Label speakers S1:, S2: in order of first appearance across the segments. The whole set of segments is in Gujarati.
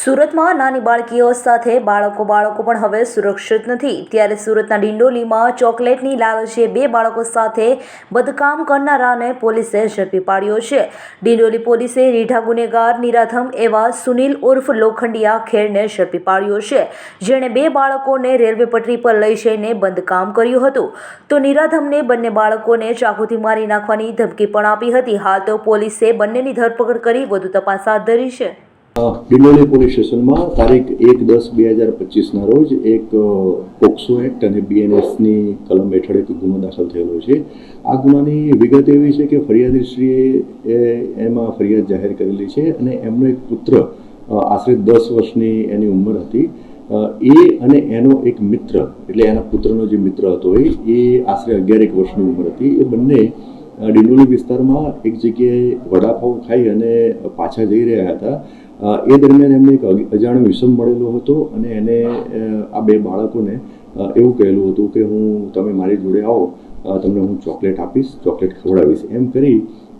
S1: સુરતમાં નાની બાળકીઓ સાથે બાળકો બાળકો પણ હવે સુરક્ષિત નથી. ત્યારે સુરતના ડિંડોલીમાં ચોકલેટની લાલચે બે બાળકો સાથે બદકામ કરનારાને પોલીસે ઝડપી પાડ્યો છે. ડિંડોલી પોલીસે રીઢા ગુનેગાર નિરાધમ એવા સુનિલ ઉર્ફ લોખંડિયા ખેરને ઝડપી પાડ્યો છે. જેણે બે બાળકોને રેલવે પટરી પર લઈ જઈને બંધકામ કર્યું હતું. તો નિરાધમને બંને બાળકોને ચાકુથી મારી નાખવાની ધમકી પણ આપી હતી. હાલ તો પોલીસે બંનેની ધરપકડ કરી વધુ તપાસ હાથ ધરી છે.
S2: ડિંડોલી પોલીસ સ્ટેશનમાં તારીખ એક દસ બે હજાર પચીસના રોજ એક પોક્સો એક્ટ અને બીએનએસની કલમ હેઠળ એક ગુનો દાખલ થયેલો છે. આ ગુનાની વિગત એવી છે કે ફરિયાદીશ્રીએ એમાં ફરિયાદ જાહેર કરેલી છે અને એમનો એક પુત્ર આશરે દસ વર્ષની એની ઉંમર હતી. એ અને એનો એક મિત્ર, એટલે એના પુત્રનો જે મિત્ર હતો એ આશરે અગિયાર એક વર્ષની ઉંમર હતી. એ બંને ડિંડોલી વિસ્તારમાં એક જગ્યાએ વડાપાઉં ખાઈ અને પાછા જઈ રહ્યા હતા. એ દરમિયાન એમને એક અજાણ્યો વિષમ મળેલો હતો અને એને આ બે બાળકોને એવું કહેલું હતું કે હું, તમે મારી જોડે આવો તમને હું ચોકલેટ આપીશ, ચોકલેટ ખવડાવીશ, એમ કરી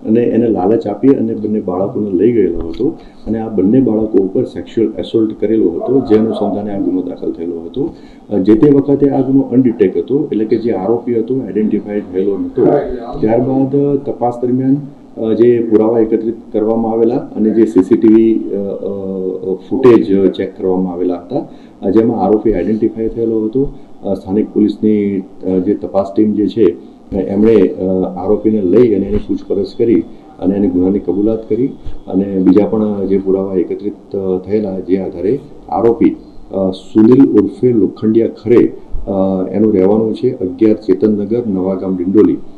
S2: અને એને લાલચ આપી અને બંને બાળકોને લઈ ગયેલો હતો અને આ બંને બાળકો ઉપર સેક્સ્યુઅલ એસોલ્ટ કરેલો હતો, જે અનુસંધાને આ ગુનો દાખલ થયેલો હતો. જે તે વખતે આ ગુનો અનડિટેક હતો, એટલે કે જે આરોપી હતો આઈડેન્ટિફાઈડ થયેલો નહોતો ત્યારબાદ તપાસ દરમિયાન જે પુરાવા એકત્રિત કરવામાં આવેલા અને જે સીસીટીવી ફૂટેજ ચેક કરવામાં આવેલા હતા. જેમાં આરોપી આઈડેન્ટિફાય થયેલો હતો. સ્થાનિક પોલીસની જે તપાસ ટીમ જે છે એમણે આરોપીને લઈ અને એની પૂછપરછ કરી અને એની ગુનાની કબૂલાત કરી અને બીજા પણ જે પુરાવા એકત્રિત થયેલા જે આધારે આરોપી સુનિલ ઉર્ફે લોખંડિયા ખરે એનું રહેવાનું છે અગિયાર ચેતનનગર નવાગામ ડિંડોલી.